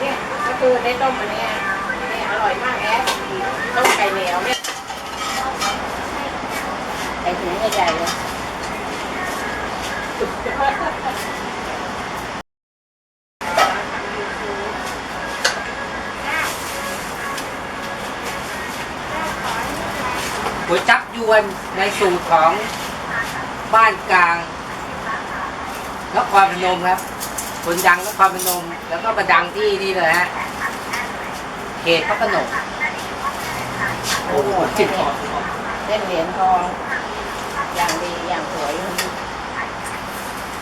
เนี่ยก็คือได้ต้มอันเนี้ยเนี่ยอร่อยมากแอ๊ต้มไก่เหนียวเนี่ยไก่ถุงใหญ่ๆเลยก๋วยจับยวนในสูตรของบ้านกลางนครพนมครับ คนดังนครพนมแล้วก็มาดังที่นี่เลยฮะเขตพระโขนงโอ้โหจิบเส้นเหรียญทอง อย่างดีอย่างสวย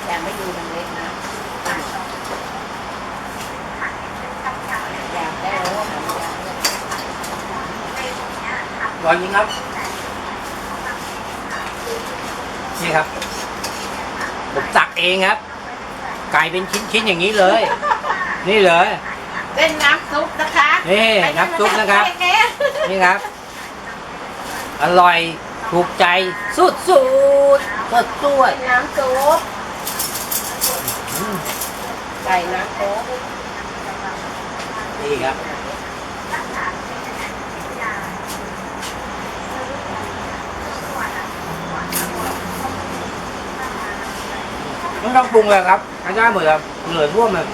อย่างไม่ดูมันเล็กนะอยากได้รู้ว่ามันอยากได้ร้อนจริงครับ นี่ครับผมตักเองครับ ไก่เป็นชิ้นๆอย่างนี้เลย นี่เลยเส้นน้ำซุปนะคะนี่น้ำซุปนะครับไปกันนี่ครับ อร่อยถูกใจสุดสุดสดสวดน้ำซุปไก่น้ำซุปนี่ครับ ไม่ต้องปรุงเลยครับใช้ได้หมดครับเหลือร่วมเลย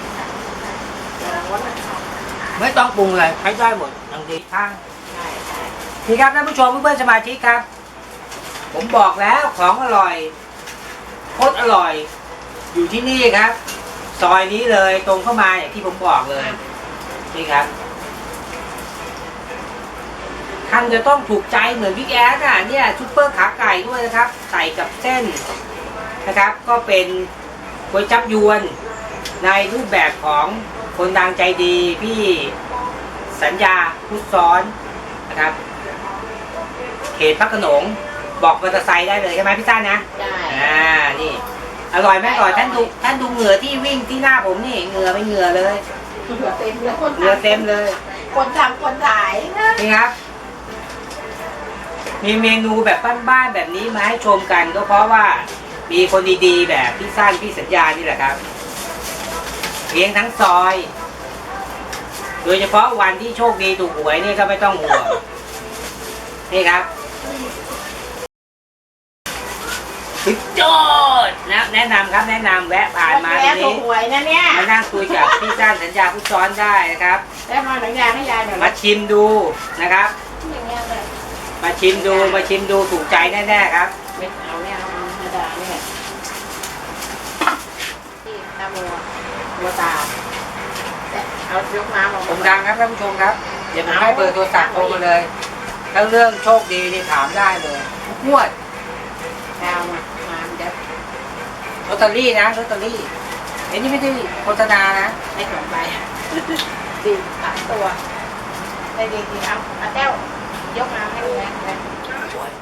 ไม่ต้องปรุงเลยใช้ได้หมดอย่างดีข้างใช่ใช่นี่ครับท่านผู้ชมเพื่อนๆสมาชิกครับ ผมบอกแล้วของอร่อยโคตรอร่อย อยู่ที่นี่ครับ ซอยนี้เลยตรงเข้ามาอย่างที่ผมบอกเลยนี่ครับทำจะต้องถูกใจเหมือนพี่แอดอะเนี่ยซุปเปอร์ขาไก่ด้วยนะครับ ใส่กับเส้นนะครับ ก็เป็น ก๋วยจับยวน ในรูปแบบของคนดังใจดีพี่สัญญาพุทธซ้อนนะครับ เขตพระโขนงบอกมอเตอร์ไซค์ได้เลยใช่ไหมพี่ต้านะได้อ่านี่ อร่อยไหมก่อนท่านดูท่านดูเหงื่อที่วิ่งที่หน้าผมนี่เหงื่อไม่เหงื่อเลยเหลือเต็มเลยคนเหงื่อเต็มเลย คนทำคนขายนะนี่ครับ มีเมนูแบบบ้านๆแบบนี้มาให้ชมกันก็เพราะว่า มีคนดีๆ แบบพี่สั้นพี่สัญญานี่แหละครับเลี้ยงทั้งซอย โดยเฉพาะวันที่โชคดีถูกหวยนี่ก็ไม่ต้องห่วงนี่ครับสุดยอดนะแนะนำครับแนะนำแวะผ่านมาตรแล้วงถูนี้กหวยนะเนี่ยมานั่งคุยกับพี่สั้นสัญญาผู้ซ้อนได้นะครับแล้วมาหนังยางให้ยายหน่อยมาชิมดูนะครับ อย่างเงี้ยเลยมาชิมดูมาชิมดูถูกใจแน่ๆครับ ไม่เอาเนี่ยเอาธรรมดาเนี่ย ที่ตาบัวบัวตาแต่เอายกน้ำออกผมดังครับท่านผู้ชมครับเดี๋ยวผมให้เบอร์โทรศัพท์โทรมาเลยถ้าเรื่องโชคดีนี่ถามได้เลยทุกงวดดาวมามามันจะลอตเตอรี่นะลอตเตอรี่ไอ้นี่ไม่ได้โฆษณานะให้สองใบดีสามตัวได้ดีดีเอาเอาแต้วยกน้ำให้ดูนะ